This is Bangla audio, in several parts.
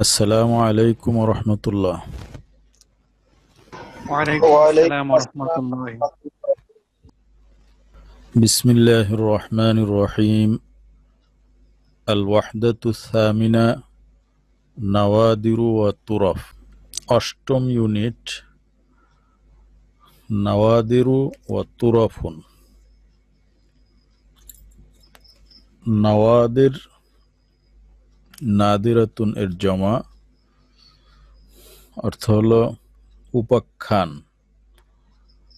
আসসালামু আলাইকুম রহমতুল্লাহ ওয়ালাইকুম আসসালাম ওয়া রাহমাতুল্লাহি বিসমিল্লাহ রহমান রহিম আল ওয়াহদাতু সামিনা নওয়াদিরু ওয়া তুরফ অষ্টম ইউনিট নওয়াদিরু ওয়া তুরফুন নওয়াদির নাদিরাতুন এর জমা। অর্থ হলো উপাখ্যান।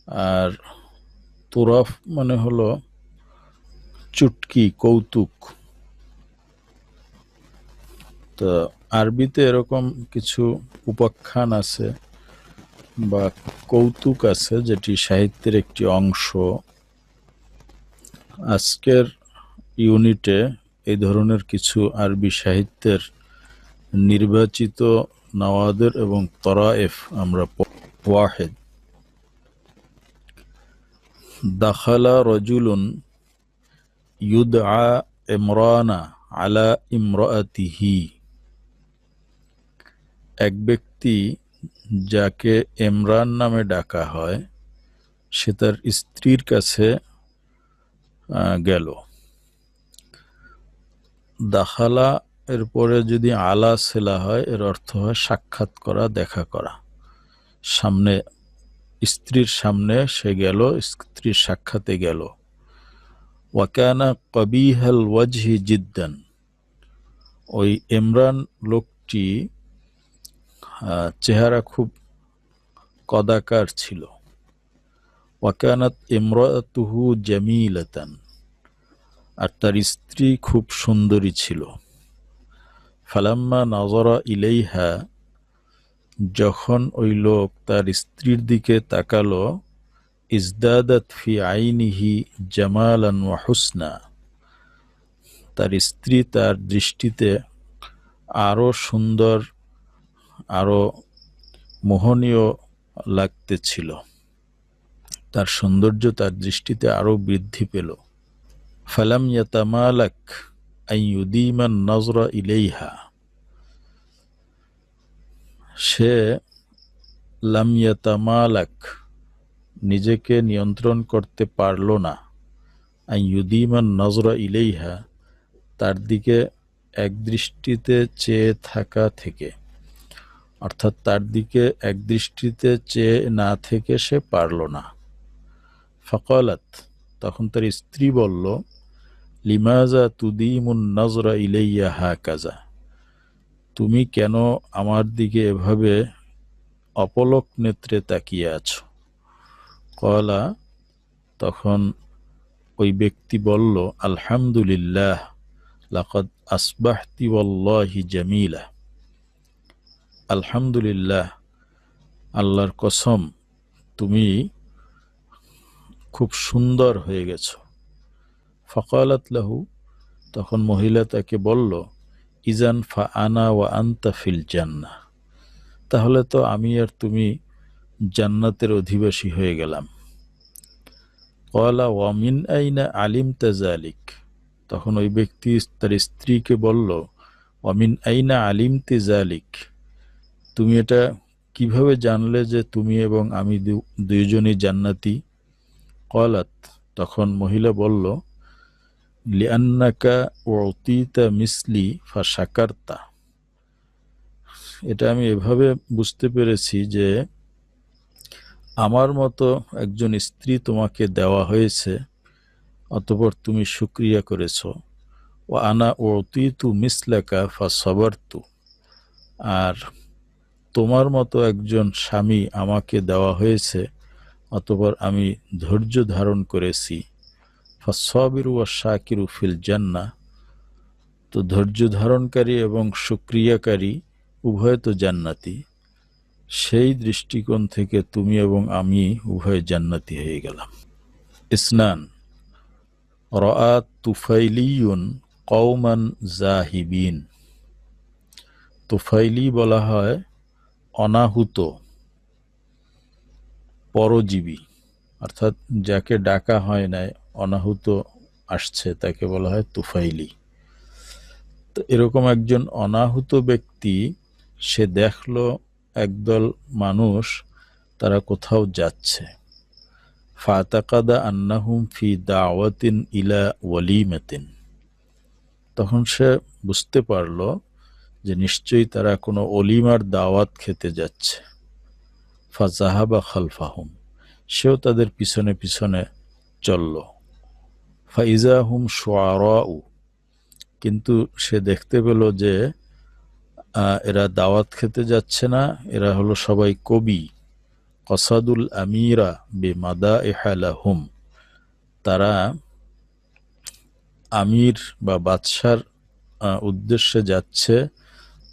আর তুরফ মানে হলো চুটকি, কৌতুক। তো আরবিতে এরকম কিছু উপাখ্যান আছে বা কৌতুক আছে, যেটি সাহিত্যের একটি অংশ। আজকের ইউনিটে এই ধরনের কিছু আরবি সাহিত্যের নির্বাচিত নওয়াদের এবং তরায়েফ আমরা ওয়াহেদ। দাখালা রজুলুন ইউদআ ইমরানা আলা ইমরাতিহি। এক ব্যক্তি যাকে ইমরান নামে ডাকা হয়, সে তার স্ত্রীর কাছে গেল। দাখালা এর পরে যদি আলা সেলা হয়, এর অর্থ হয় সাক্ষাৎ করা, দেখা করা। সামনে, স্ত্রীর সামনে সে গেল, স্ত্রীর সাক্ষাতে গেল। ওয়াকানা কবিহাল ওয়াজহি জিদ্দান। ওই ইমরান লোকটি চেহারা খুব কদাকার ছিল। ওয়াকানাত ইমরাতুহু জামিলাতান। আর তার স্ত্রী খুব সুন্দরী ছিল। ফালাম্মা নজরা ইলাইহা, যখন ওই লোক তার স্ত্রীর দিকে তাকালো, ইজদাদাত ফি আইনিহি জামালান ওয়া হুসনা। তার স্ত্রী তার দৃষ্টিতে আরও সুন্দর আরও মোহনীয় লাগতেছিল। তার সৌন্দর্য তার দৃষ্টিতে আরও বৃদ্ধি পেল। ফালাম ইয়াতামালাক আন ইউদিমান নজরা ইলাইহা সে লাম ইয়াতামালাক নিজেকে নিয়ন্ত্রণ করতে পারল না। আন ইউদিমান নজরা ইলাইহা তার দিকে এক দৃষ্টিতে চেয়ে থাকা থেকে। অর্থাৎ তার দিকে এক দৃষ্টিতে চেয়ে না থেকে সে পারল না। ফকালাত, তখন তার স্ত্রী বলল লিমাজা তুদিমুন নজরা ইলাইয়া হা কাজা তুমি কেন আমার দিকে এভাবে অপলক নেত্রে তাকিয়ে আছো? কলা, তখন ওই ব্যক্তি বলল, আলহামদুলিল্লাহ, লাকদ আসবাহতি ওয়াল্লাহি জামিলা। আলহামদুলিল্লাহ, আল্লাহর কসম, তুমি খুব সুন্দর হয়ে গেছো। ফকালাত লাহু, তখন মহিলা তাকে বলল, ইজান ফা আনা ওয়া আন্তা ফিল জান্না। তাহলে তো আমি আর তুমি জান্নাতের অধিবাসী হয়ে গেলাম। কলা ওয়ামিন আইনা আলিম তাজালিক তখন ওই ব্যক্তি তার স্ত্রীকে বলল ওয়ামিন আইনা আলিম তেজালিক তুমি এটা কীভাবে জানলে যে তুমি এবং আমি দুইজনই জান্নাতি? কলাত, তখন মহিলা বলল লিআন্নাকা ওতিতা মিসলি ফা সাকারতা এটা আমি এভাবে বুঝতে পেরেছি যে আমার মতো একজন স্ত্রী তোমাকে দেওয়া হয়েছে, অতপর তুমি সুক্রিয়া করেছ। ও আনা ওতিতু মিসলাকা ফা সবারতু আর তোমার মতো একজন স্বামী আমাকে দেওয়া হয়েছে, অতপর আমি ধৈর্য ধারণ করেছি। ফাসবিরু ওয়া শাকিরু ফিল জান্না তো ধৈর্য ধারণকারী এবং সুক্রিয়াকারী উভয় তো জান্নাতি। সেই দৃষ্টিকোণ থেকে তুমি এবং আমি উভয় জান্নাতি হয়ে গেলাম। ইসনান রা তুফাইলিউন কৌমান জাহিবিন। তুফাইলি বলা হয় অনাহুত, পরজীবী, অর্থাৎ যাকে ডাকা হয় নাই অনাহুত আসছে, তাকে বলা হয় তুফাইলি। তো এরকম একজন অনাহুত ব্যক্তি, সে দেখল একদল মানুষ তারা কোথাও যাচ্ছে। ফাতাকাদা আন্নাহুম ফি দাওয়াতিন ইলা ওয়ালিমাতিন। তখন সে বুঝতে পারল যে নিশ্চয়ই তারা কোনো অলিমার দাওয়াত খেতে যাচ্ছে। ফাজাহাবা খালফাহুম, সেও তাদের পিছনে পিছনে চলল। ফাইজাহুম শোয়ারাউ। কিন্তু সে দেখতে পেল যে এরা দাওয়াত খেতে যাচ্ছে না, এরা হলো সবাই কবি। কসাদুল আমিরা বে মাদা এহালাহুম তারা আমির বা বাদশার উদ্দেশ্যে যাচ্ছে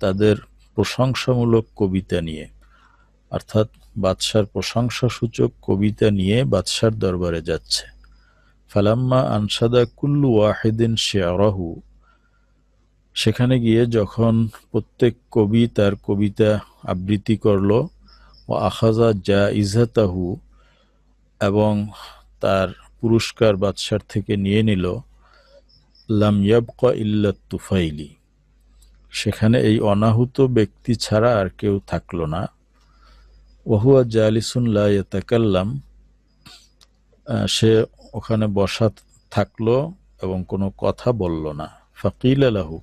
তাদের প্রশংসামূলক কবিতা নিয়ে। অর্থাৎ বাদশার প্রশংসাসূচক কবিতা নিয়ে বাদশার দরবারে যাচ্ছে। ফালাম্মা আনসাদা কুল্লু ওয়াহিদিন শেয়ারাহু সেখানে গিয়ে যখন প্রত্যেক কবি তার কবিতা আবৃত্তি করল, ও আখাজা যা ইজাতাহু এবং তার পুরস্কার বাদশার থেকে নিয়ে নিল, লাম ইয়াবকা ইল্লা তুফাইলি। সেখানে এই অনাহুত ব্যক্তি ছাড়া আর কেউ থাকল না। ওহুয়া জালিসুন লা ইয়াতাকাল্লাম। সে ওখানে বসা থাকল এবং কোনো কথা বলল না। ফাকিল আলাহু।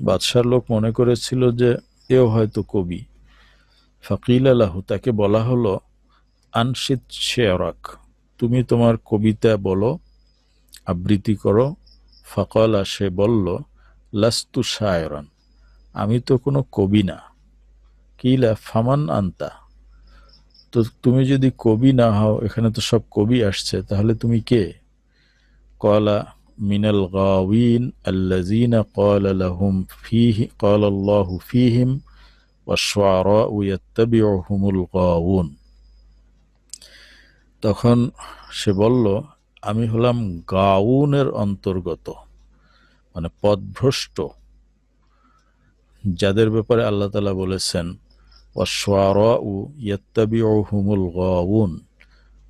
বাদশার লোক মনে করেছিল যে এও হয়তো কবি। ফাকিল আলাহু, তাকে বলা হলো, আনশিদ শেয়রাক, তুমি তোমার কবিতা বলো, আবৃত্তি করো। ফকলা, সে বলল, লাস্তু শায়রান, আমি তো কোনো কবি না। কিলা, ফামান আন্তা? তো তুমি যদি কবি না হও, এখানে তো সব কবি আসছে, তাহলে তুমি কে? কলা মিনাল গাওয়িন আল্লাযীনা ক্বালা লাহুম ফীহি, ক্বালা আল্লাহু ফীহিম ইয়াত্তাবিউহুমুল গাওয়ুন। তখন সে বলল, আমি হলাম গাউনের অন্তর্গত মানে পদভ্রষ্ট, যাদের ব্যাপারে আল্লাহ তালা বলেছেন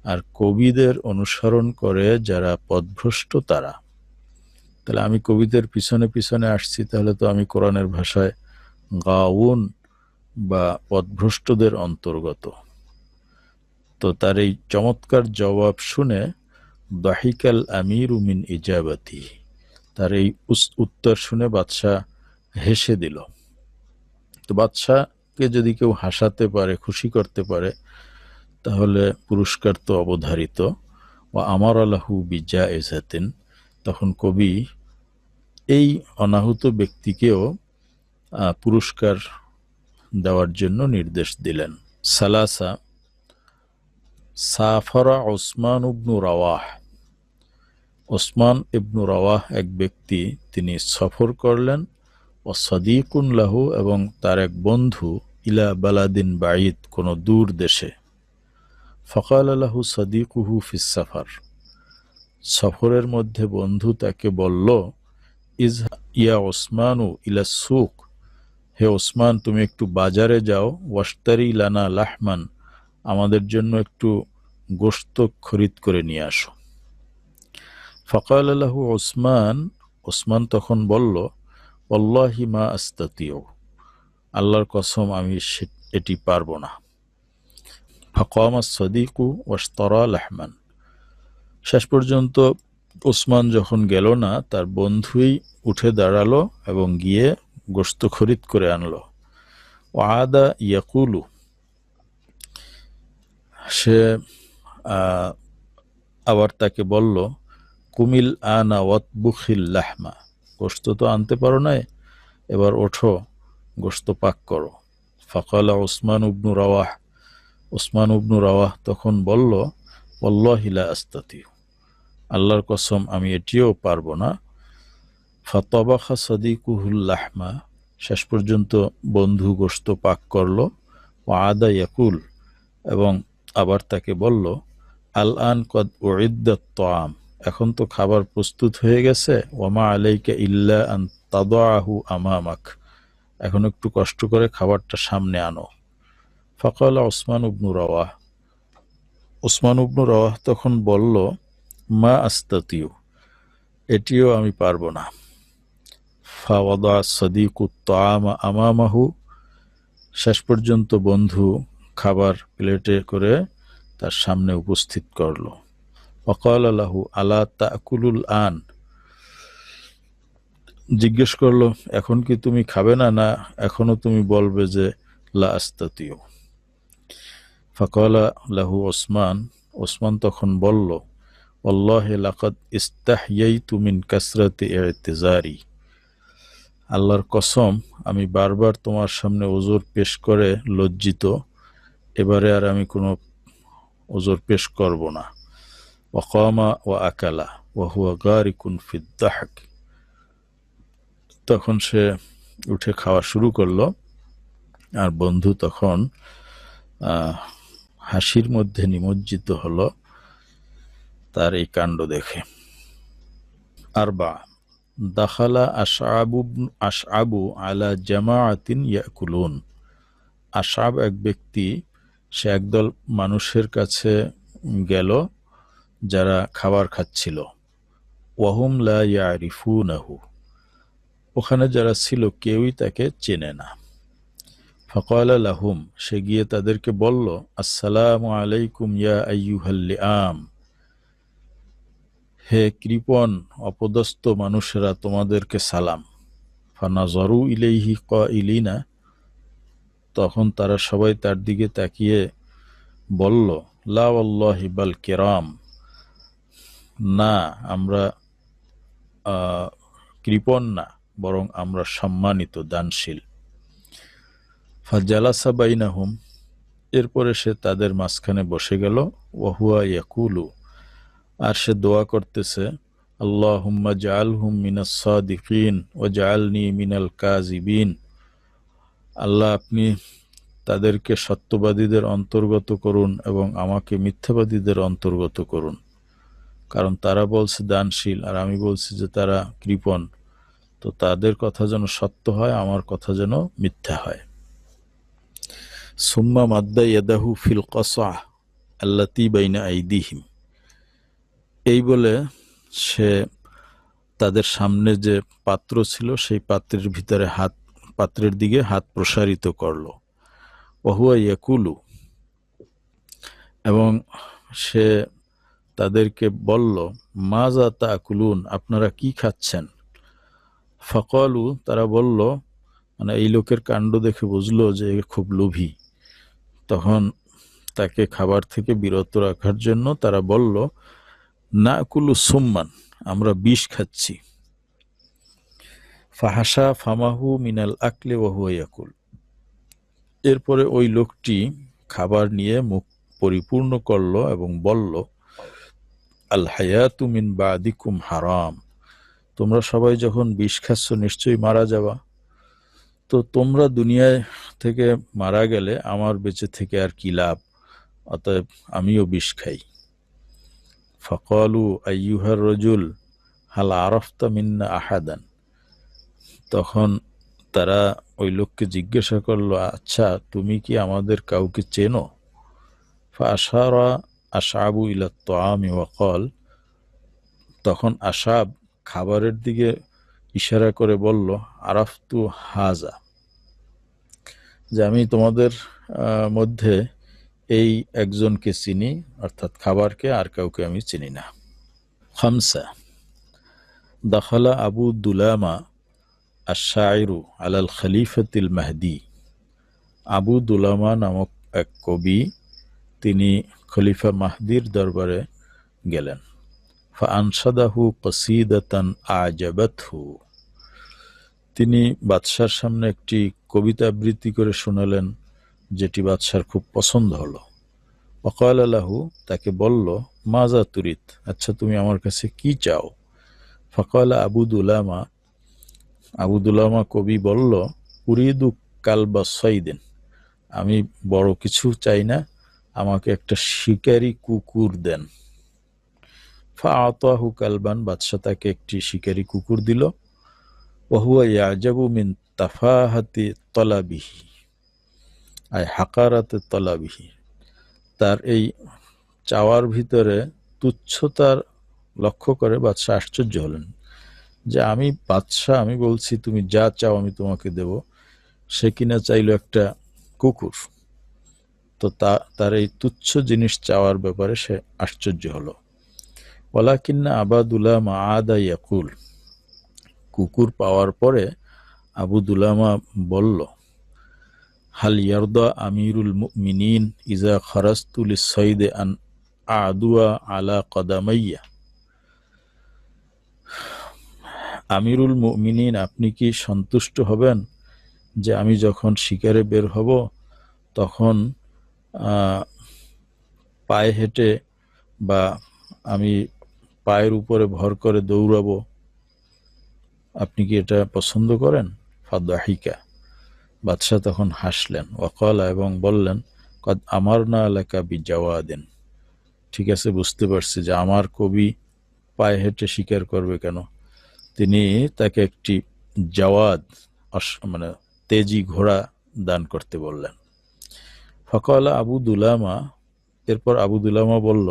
আর কবিদের অনুসরণ করে যারা পদভ্রষ্ট তারা। তাহলে আমি কবিদের পিছনে পিছনে আসছি, তাহলে তো আমি কোরআনের ভাষায় গাউন বা পদভ্রষ্টদের অন্তর্গত। তো তার এই চমৎকার জবাব শুনে দাহিকাল আমির উমিন ইজাবাতি, তার এই উত্তর শুনে বাদশাহ হেসে দিল। তো বাদশাহকে যদি কেউ হাসাতে পারে, খুশি করতে পারে, তাহলে পুরস্কার তো অবধারিত। ও আমার আলাহু বিজা এজাতেন তখন কবি এই অনাহুত ব্যক্তিকেও পুরস্কার দেওয়ার জন্য নির্দেশ দিলেন। সালাসা, সাফারা ওসমান ইবনু রাওয়াহ। ওসমান ইবনু রাওয়াহ এক ব্যক্তি, তিনি সফর করলেন ও সদিকুন লাহু এবং তার এক বন্ধু ইলা বালাদিন বাঈদ, কোনো দূর দেশে। ফকাল আলাহু সদিকুহু ফিস সাফার। সফরের মধ্যে বন্ধু তাকে বলল, ইজ ইয়া ওসমানু ইলা সুক। হে ওসমান, তুমি একটু বাজারে যাও। ওয়াস্তারি লানা লাহমান। আমাদের জন্য একটু গোশত খরিদ করে নিয়ে আসো। ফকাল আলাহু ওসমান ওসমান তখন বলল অল্লাহি মা আস্তাতিও আল্লাহর কসম, আমি এটি পারব না। ফকামা সদিকু ওয়াস্তরা লাহমান। শেষ পর্যন্ত ওসমান যখন গেল না, তার বন্ধুই উঠে দাঁড়াল এবং গিয়ে গোশত খরিদ করে আনলো। ও আদা ইয়াকুলু। সে আবার তাকে বলল, কুমিল আনা ওয়াতবুখিল লাহমা। গোশত তো আনতে পারো নাই, এবার ওঠো। গোশত পাক করো। ফকালা ওসমান উবনু রাওয়াহ। ওসমান উবনু রাওয়াহ তখন বলল অল্লাহিলা আস্তাতি আল্লাহর কসম, আমি এটিও পারব না। ফতবাখা সদিকুহুল লাহমা। শেষ পর্যন্ত বন্ধু গোশত পাক করল ও আদা ইয়াকুল, এবং আবার তাকে বলল, আল আন কদ ওইদ্দাত তোয়াম এখন তো খাবার প্রস্তুত হয়ে গেছে। ওমা আলাইকা ইল্লা আন তাদাহু আমামাক। এখন একটু কষ্ট করে খাবারটা সামনে আনো। ফকাল ওসমান উবনু রওয়াহ। ওসমান উবনু রওয়াহ তখন বলল, মা আস্তাতিউ, এটিও আমি পারব না। ফাওয়াদা সদিকু তামা আমামাহু। শেষ পর্যন্ত বন্ধু খাবার প্লেটে করে তার সামনে উপস্থিত করল। অকাল আলাহু আলা তাকুলুল আন? জিজ্ঞেস করল, এখন কি তুমি খাবে না? না, এখনও তুমি বলবে যে, লা ফকালা লাহু ওসমান ওসমান তখন বলল অল্লাহ লাকাদ ইস্তাহিয়াইতু মিন কাসরাতি ইতিজারি। আল্লাহর কসম, আমি বারবার তোমার সামনে ওজোর পেশ করে লজ্জিত, এবারে আর আমি কোনো ওজোর পেশ করব না। ওয়াকামা ও আকালা ওয়াহুয়া গারিকুন ফিদ্দাহাক তখন সে উঠে খাওয়া শুরু করল আর বন্ধু তখন হাসির মধ্যে নিমজ্জিত হলো তার এই কাণ্ড দেখে। আর বা দাখালা আশআবু আশআবু আলা জামাআতিন ইয়াকুলুন। আশাব এক ব্যক্তি, সে একদল মানুষের কাছে গেল যারা খাবার খাচ্ছিল। ওয়াহুম লা ইয়ারিফুনাহু। ওখানে যারা ছিল কেউই তাকে চেনে না। ফকাল লাহুম, সে গিয়ে তাদেরকে বলল, আসসালামু আলাইকুম ইয়া আইয়ুহাল্লি আম হে কৃপন অপদস্থ মানুষেরা, তোমাদেরকে সালাম। ফানা জরু ফানাজরু ক ইলিনা তখন তারা সবাই তার দিকে তাকিয়ে বলল, লা ওয়াল্লাহি, বাল কেরাম। না, আমরা কৃপণ না। বরং আমরা সম্মানিত, দানশীল। ফাজালাসা বাইনাহুম, এরপরে সে তাদের মাঝখানে বসে গেল। ওয়াহুয়া ইয়াকুলু, আর সে দোয়া করতেছে, আল্লাহুম্মা জাআলহুম মিনাস সাদিকিন ওয়া জাআলনি মিনাল কাযিবিন। আল্লাহ, আপনি তাদেরকে সত্যবাদীদের অন্তর্গত করুন এবং আমাকে মিথ্যাবাদীদের অন্তর্গত করুন। কারণ তারা বলছে দানশীল, আর আমি বলছি যে তারা কৃপণ। তো তাদের কথা যেন সত্য হয়, আমার কথা যেন মিথ্যা হয়। সুম্মা মাদ্দা ইয়াদাহু ফিল কসা আল্লাতি বাইনা আইদিহিম। এই বলে সে তাদের সামনে যে পাত্র ছিল, সেই পাত্রের ভিতরে হাত, পাত্রের দিকে হাত প্রসারিত করল। ওহুয়া ইয়াকুলু। এবং সে তাদেরকে বলল মাজা তাকুলুন, আপনারা কি খাচ্ছেন? ফকলু, তারা বলল মানে এই লোকের কাণ্ড দেখে বুঝলো যে খুব লোভী। তখন তাকে খাবার থেকে বিরত রাখার জন্য তারা বলল, না কুলু সুম্মান, আমরা বিষ খাচ্ছি। ফাহাসা ফামাহু মিনাল আকলে ওয়াহুয়া ইয়াকুল। এরপরে ওই লোকটি খাবার নিয়ে মুখ পরিপূর্ণ করল এবং বলল, আল হায়াতু মিন বাদিকুম হারাম। তোমরা সবাই যখন বিষ খাচ্ছ, নিশ্চয়ই মারা যাবা। তো তোমরা দুনিয়ায় থেকে মারা গেলে আমার বেঁচে থেকে আর কি লাভ? অতএব আমিও বিষ খাই। ফকালু আইয়ুহার রজুল, হাল আরফতা মিন্না আহাদান। তখন তারা ওই লোককে জিজ্ঞাসা করল আচ্ছা তুমি কি আমাদের কাউকে চেনো? ফাশারা আশাবু ইলা তোয়ামি ওয়াকল তখন আশাব খাবারের দিকে ইশারা করে বলল, আরাফতু হাজা। যে আমি তোমাদের মধ্যে এই একজনকে চিনি, অর্থাৎ খাবারকে আর কাউকে আমি চিনি না। খামসা, দখলা আবু দুলামা আশায়রু আলাল খলিফাতিল মাহদি। আবু দুলামা নামক এক কবি, তিনি খলিফা মাহদির দরবারে গেলেন। ফানসাদাহু কসিদাতান আজাবাতহু। তিনি বাদশার সামনে একটি কবিতা আবৃত্তি করে শোনালেন, যেটি বাদশার খুব পছন্দ হলো। অকাল আলাহু তাকে বলল মাজা তুরিত আচ্ছা তুমি আমার কাছে কি চাও? ফকালা আবুদুলামা আবুদুলামা কবি বলল, উরিদু কালবা সৈদিন আমি বড় কিছু চাই না, আমাকে একটা শিকারী কুকুর দেন। ফাআতাহু কালবান, বাদশাহ তাকে একটি শিকারী কুকুর দিল। ওহুয়া ইয়াজাবু মিন তাফাহাতি তলাবিহি, আয় হাকারাতে তলাবিহি। তার এই চাওয়ার ভিতরে তুচ্ছতার লক্ষ্য করে বাদশাহ আশ্চর্য হলেন যে, আমি বাদশাহ, আমি বলছি, তুমি যা চাও আমি তোমাকে দেব। সে কিনা চাইলো একটা কুকুর। তো তা, তার এই তুচ্ছ জিনিস চাওয়ার ব্যাপারে সে আশ্চর্য হলো। ওলাকিন্না আবাদুল্লাহ আদা ইয়াকুল। কুকুর পাওয়ার পরে আবু দুলামা বলল, হাল ইয়ারদা আমিরুল মুমিনিন ইজা খরাস্তুল সৈদে আন আদুয়া আলা কদামাইয়া? আমিরুল মুমিনিন, আপনি কি সন্তুষ্ট হবেন যে আমি যখন শিকারে বের হব, তখন পায়ে হেঁটে বা আমি পায়ের উপরে ভর করে দৌড়াবো। আপনি কি এটা পছন্দ করেন? ফাদাহিকা। বাদশাহ তখন হাসলেন, ওয়াকালা এবং বললেন, কদ আমার না এলাকা বিজাওয়াদিন। ঠিক আছে, বুঝতে পারছি যে আমার কবি পায়ে হেঁটে স্বীকার করবে কেন? তিনি তাকে একটি জাওয়াদ মানে তেজি ঘোড়া দান করতে বললেন। ফকালা আবু দুলামা, এরপর আবু দুলামা বলল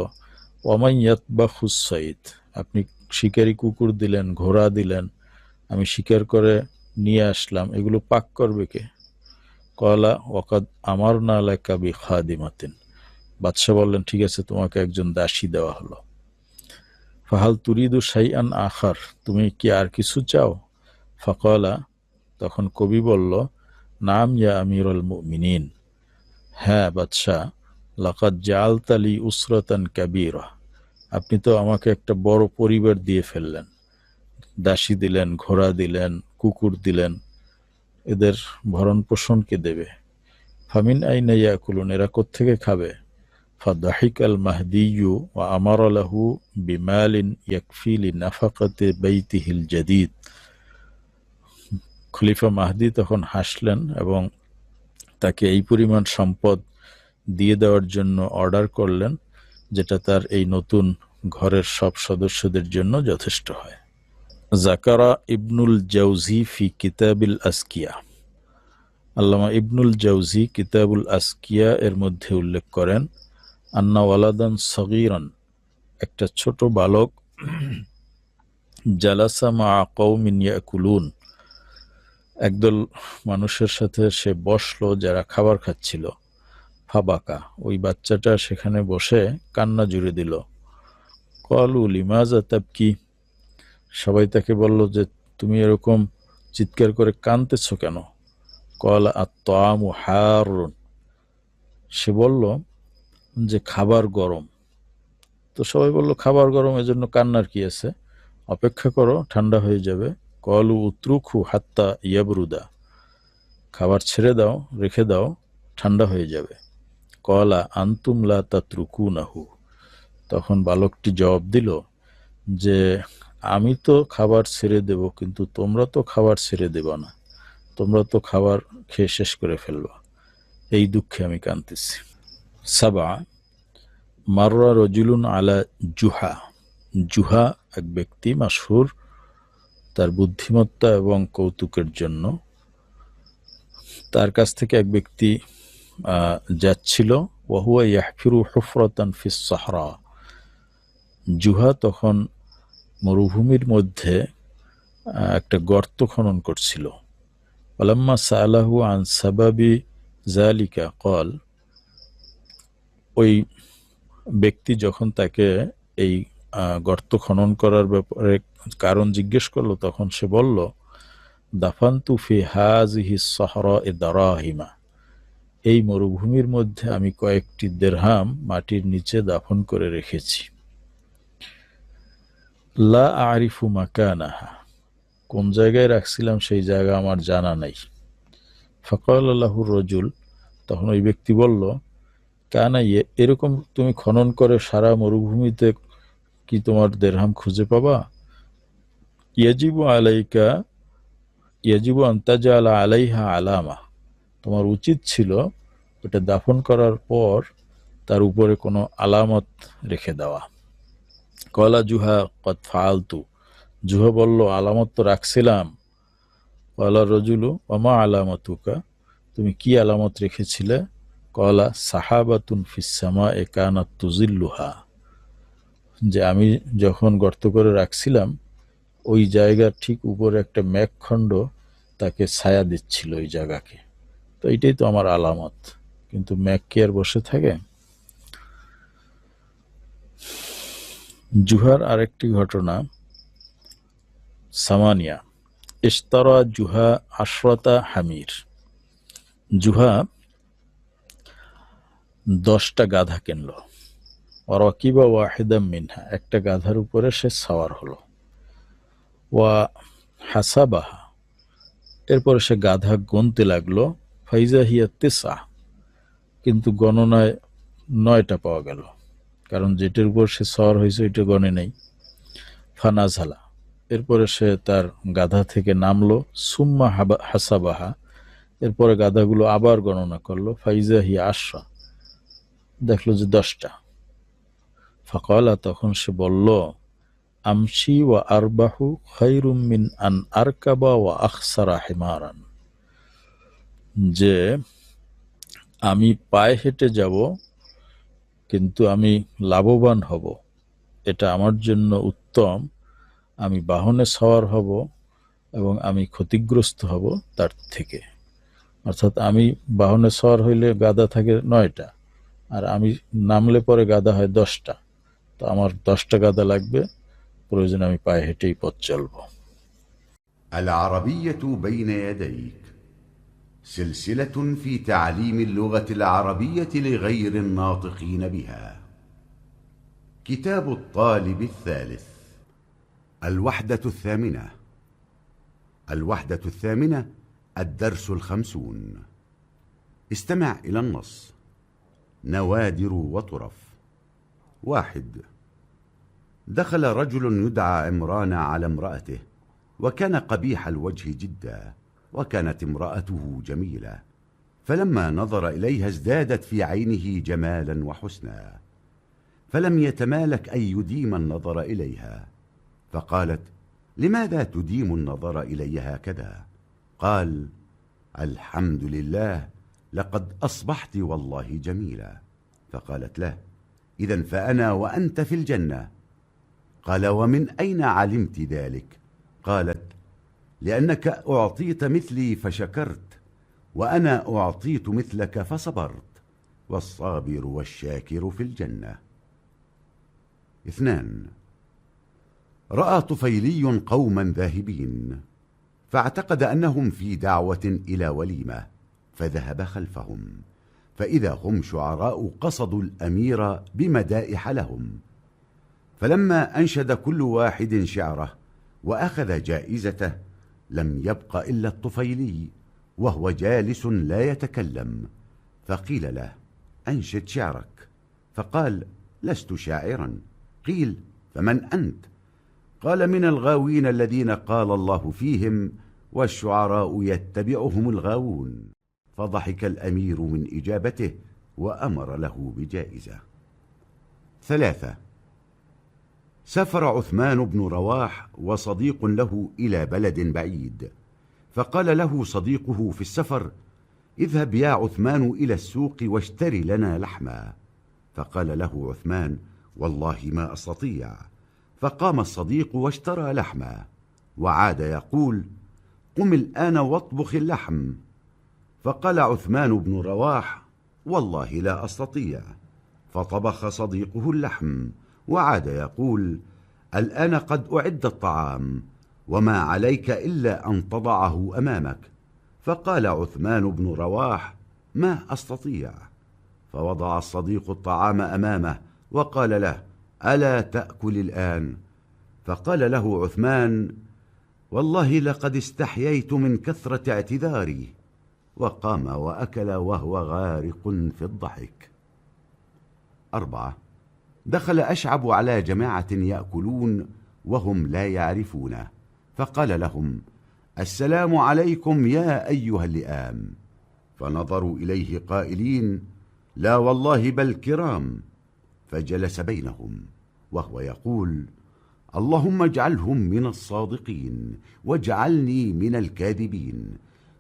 ওমাইয়াত বা খুসাইদ আপনি শিকারি কুকুর দিলেন, ঘোড়া দিলেন, আমি শিকার করে নিয়ে আসলাম, এগুলো পাক করবে কে? কলা ওকাদ আমার না এলাকা বি খাদিমাতিন বাদশাহ বললেন, ঠিক আছে, তোমাকে একজন দাসী দেওয়া হলো। ফাহাল তুরিদু সাইআন আখার, তুমি কি আর কিছু চাও? ফকলা, তখন কবি বলল, নাম ইয়া আমিরুল মুমিনিন। হ্যাঁ বাদশাহ লাকাদ জালতালি উসরতান কাবীরা। আপনি তো আমাকে একটা বড় পরিবার দিয়ে ফেললেন। দাসী দিলেন, ঘোড়া দিলেন, কুকুর দিলেন। এদের ভরণ পোষণ কে দেবে? ফামিন আইনা কুলুন এরা কোত্থেকে খাবে? ফাদাহিক আল মাহদিউ ও আমার আলাহু বিমালিন ইয়াকফিলি নাফাকাতে বেইতিহিল জাদিদ। খলিফা মাহদি তখন হাসলেন এবং তাকে এই পরিমাণ সম্পদ দিয়ে দেওয়ার জন্য অর্ডার করলেন। যেটা তার এই নতুন ঘরের সব সদস্যদের জন্য যথেষ্ট হয়। জাকারা ইবনুল জাউজি ফি কিতাবিল আসকিয়া আল্লামা ইবনুল জাউজি কিতাবুল আসকিয়া এর মধ্যে উল্লেখ করেন, আন্না ওয়ালাদান সগীরান, একটা ছোট বালক জালাসা মা কৌমিন ইয়াকুলুন। একদল মানুষের সাথে সে বসল যারা খাবার খাচ্ছিল। ফাবাকা ওই বাচ্চাটা সেখানে বসে কান্না জুড়ে দিল। কলু, লিমাজা, তাবকি। সবাই তাকে বলল যে, তুমি এরকম চিৎকার করে কানতেছ কেন? কল আত্মামু হারুন। সে বলল যে, খাবার গরম। তো সবাই বলল, খাবার গরম, এজন্য কান্নার কি আছে? অপেক্ষা করো, ঠান্ডা হয়ে যাবে। কলু, উত্রুখু হাত্তা ইয়াবরুদা। খাবার ছেড়ে দাও, রেখে দাও, ঠান্ডা হয়ে যাবে। কলা আন্তুমলা তাত্রুকু নাহু তখন বালকটি জবাব দিল যে, আমি তো খাবার ছেড়ে দেব, কিন্তু তোমরা তো খাবার ছেড়ে দেব না। তোমরা তো খাবার খেয়ে শেষ করে ফেলবা। এই দুঃখে আমি কাঁদতেছি। সাবা, মাররা রজুলুন আলা জুহা। জুহা এক ব্যক্তি মাসহুর তার বুদ্ধিমত্তা এবং কৌতুকের জন্য। তার কাছ থেকে এক ব্যক্তি যাচ্ছিল। ওয়াহুয়া ইয়াহফিরু হুফরতান ফিস সাহরা। জুহা তখন মরুভূমির মধ্যে একটা গর্ত খনন করছিল। আলাম্মা সালাহু আন সাবাবি জালিকা কল ওই ব্যক্তি যখন তাকে এই গর্ত খনন করার ব্যাপারে কারণ জিজ্ঞেস করল, তখন সে বলল, দাফান্তু ফি হাজিহি সহর এ দারাহিমা। এই মরুভূমির মধ্যে আমি কয়েকটি দেরহাম মাটির নিচে দাফন করে রেখেছি। লা আরিফু মাকানাহা। কোন জায়গায় রাখছিলাম সেই জায়গা আমার জানা নাই। ফকল আল্লাহুর রজুল। তখন ওই ব্যক্তি বলল, কানা ইয়ে এরকম তুমি খনন করে সারা মরুভূমিতে কি তোমার দেরহাম খুঁজে পাবা? ইয়াজিবু আলাইকা, ইয়াজিবু আন্তাজা আলা আলাইহা আলামা। তোমার উচিত ছিল ওটা দাফন করার পর তার উপরে কোনো আলামত রেখে দেওয়া। কলা জুহা কত ফালতু। জুহা বলল, আলামত তো রাখছিলাম। কলা রজুলু অমা আলামতুকা? তুমি কি আলামত রেখেছিলে? কলা সাহাবাতুন ফিসামা এ কানাত তুজিল্লুহা। যে আমি যখন গর্ত করে রাখছিলাম, ওই জায়গার ঠিক উপরে একটা মেঘখণ্ড তাকে ছায়া দিচ্ছিল ওই জায়গাকে। তো এটাই তো আমার আলামত। কিন্তু মেঘ কি আর বসে থাকে? জুহার আরেকটি ঘটনা, সামানিয়া। ইস্তারা জুহা আশরতা হামির। জুহা দশটা গাধা কিনল। অরকিবা ওয়াহিদা মিনহা। একটা গাধার উপরে সে সাওয়ার হলো। ওয়া হাসাবাহা। এরপরে সে গাধা গুনতে লাগল। ফাইজা হিয়া তেসা কিন্তু গণনায় নয়টা পাওয়া গেল। কারণ যেটার উপর সে সর হয়েছে, ওইটা গণে নেই। ফানাঝালা এরপরে সে তার গাধা থেকে নামলো, সুম্মা হাবা হাসাবাহা। এরপরে গাধাগুলো আবার গণনা করল, ফাইজা হিয়া আশা দেখল যে দশটা। ফকলা, তখন সে বলল, আমশি ওয়া আরবাহু খৈরুম মিন আন আরকাবা ওয়া আখসারা হিমারান। যে আমি পায়ে হেঁটে যাব কিন্তু আমি লাভবান হব এটা আমার জন্য উত্তম আমি বাহনে সওয়ার হব এবং আমি ক্ষতিগ্রস্ত হব তার থেকে অর্থাৎ আমি বাহনে সওয়ার হইলে গাদা থাকে নয়টা আর আমি নামলে পরে গাদা হয় দশটা তো আমার দশটা গাদা লাগবে প্রয়োজন আমি পায়ে হেঁটেই পথ চলবো العربية بين يديك سلسلة في تعليم اللغة العربية لغير الناطقين بها. كتاب الطالب الثالث. الوحدة الثامنة. الوحدة الثامنة الدرس الخمسون. استمع إلى النص. نوادر وطرف. واحد. دخل رجل يدعى عمران على امرأته وكان قبيح الوجه جدا. وكانت امرأته جميلة فلما نظر إليها ازدادت في عينه جمالا وحسنا فلم يتمالك أن يديم النظر إليها فقالت لماذا تديم النظر إلي هكذا؟ قال الحمد لله لقد أصبحت والله جميلة فقالت له إذا فأنا وأنت في الجنة. قال ومن أين علمت ذلك؟ قالت لأنك أعطيت مثلي فشكرت وأنا أعطيت مثلك فصبرت والصابر والشاكر في الجنة. اثنان رأى طفيلي قوما ذاهبين فاعتقد أنهم في دعوة إلى وليمة فذهب خلفهم فإذا هم شعراء قصدوا الأمير بمدائح لهم. فلما أنشد كل واحد شعره وأخذ جائزته لم يبق إلا الطفيلي وهو جالس لا يتكلم. فقيل له أنشد شعرك. فقال لست شاعرا. قيل فمن أنت؟ قال من الغاوين الذين قال الله فيهم والشعراء يتبعهم الغاوون. فضحك الأمير من إجابته وأمر له بجائزة. ثلاثة سافر عثمان بن رواح وصديق له إلى بلد بعيد. فقال له صديقه في السفر اذهب يا عثمان إلى السوق واشتري لنا لحما. فقال له عثمان والله ما أستطيع. فقام الصديق واشترى لحما وعاد يقول قم الآن واطبخ اللحم. فقال عثمان بن رواح والله لا أستطيع. فطبخ صديقه اللحم وعاد يقول الآن قد أعد الطعام وما عليك إلا أن تضعه أمامك. فقال عثمان بن رواح ما أستطيع. فوضع الصديق الطعام أمامه وقال له ألا تأكل الآن؟ فقال له عثمان والله لقد استحييت من كثرة اعتذاري. وقام وأكل وهو غارق في الضحك. أربعة دخل أشعب على جماعة يأكلون وهم لا يعرفونه فقال لهم السلام عليكم يا أيها اللئام. فنظروا إليه قائلين لا والله بل كرام. فجلس بينهم وهو يقول اللهم اجعلهم من الصادقين واجعلني من الكاذبين.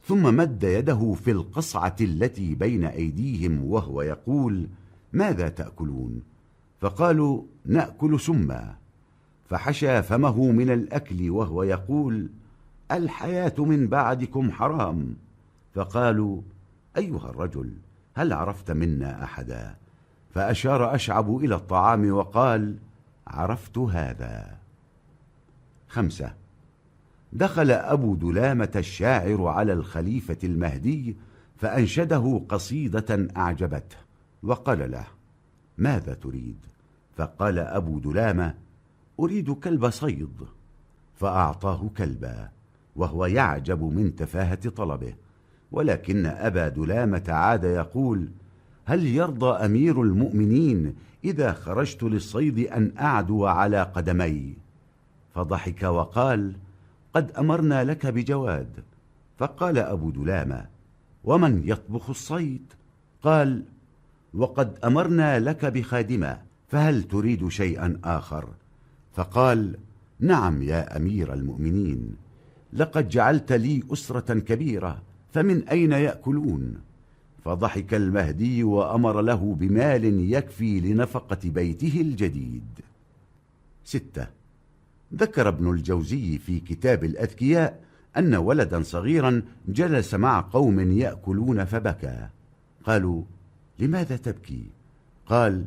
ثم مد يده في القصعة التي بين أيديهم وهو يقول ماذا تأكلون؟ فقالوا نأكل سما. فحشى فمه من الأكل وهو يقول الحياة من بعدكم حرام. فقالوا أيها الرجل هل عرفت منا أحدا؟ فأشار أشعب إلى الطعام وقال عرفت هذا. خمسة. دخل أبو دلامة الشاعر على الخليفة المهدي فأنشده قصيدة أعجبته وقال له ماذا تريد؟ فقال أبو دلامة أريد كلب صيد. فأعطاه كلبا وهو يعجب من تفاهة طلبه. ولكن أبا دلامة عاد يقول هل يرضى أمير المؤمنين إذا خرجت للصيد أن أعدو على قدمي؟ فضحك وقال قد أمرنا لك بجواد. فقال أبو دلامة ومن يطبخ الصيد؟ قال وقد أمرنا لك بخادمة فهل تريد شيئا آخر؟ فقال نعم يا أمير المؤمنين لقد جعلت لي أسرة كبيرة فمن أين يأكلون؟ فضحك المهدي وأمر له بمال يكفي لنفقة بيته الجديد. ستة. ذكر ابن الجوزي في كتاب الأذكياء أن ولدا صغيرا جلس مع قوم يأكلون فبكى. قالوا لماذا تبكي؟ قال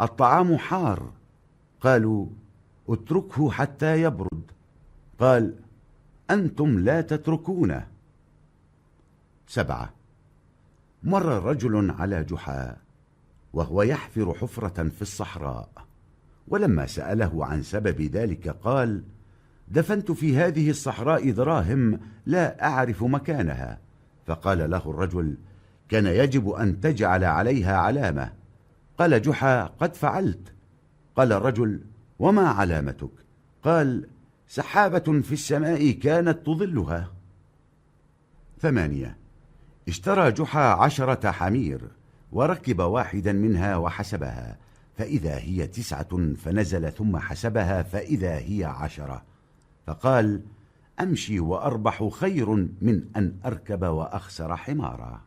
الطعام حار. قالوا اتركه حتى يبرد. قال أنتم لا تتركونه. سبعة. مر رجل على جحا وهو يحفر حفرة في الصحراء ولما سأله عن سبب ذلك قال دفنت في هذه الصحراء دراهم لا أعرف مكانها. فقال له الرجل كان يجب أن تجعل عليها علامة. قال جحا قد فعلت. قال الرجل وما علامتك؟ قال سحابة في السماء كانت تظلها. ثمانية اشترى جحا عشرة حمير وركب واحدا منها وحسبها فإذا هي تسعة فنزل ثم حسبها فإذا هي عشرة. فقال أمشي وأربح خير من أن أركب وأخسر حمارا.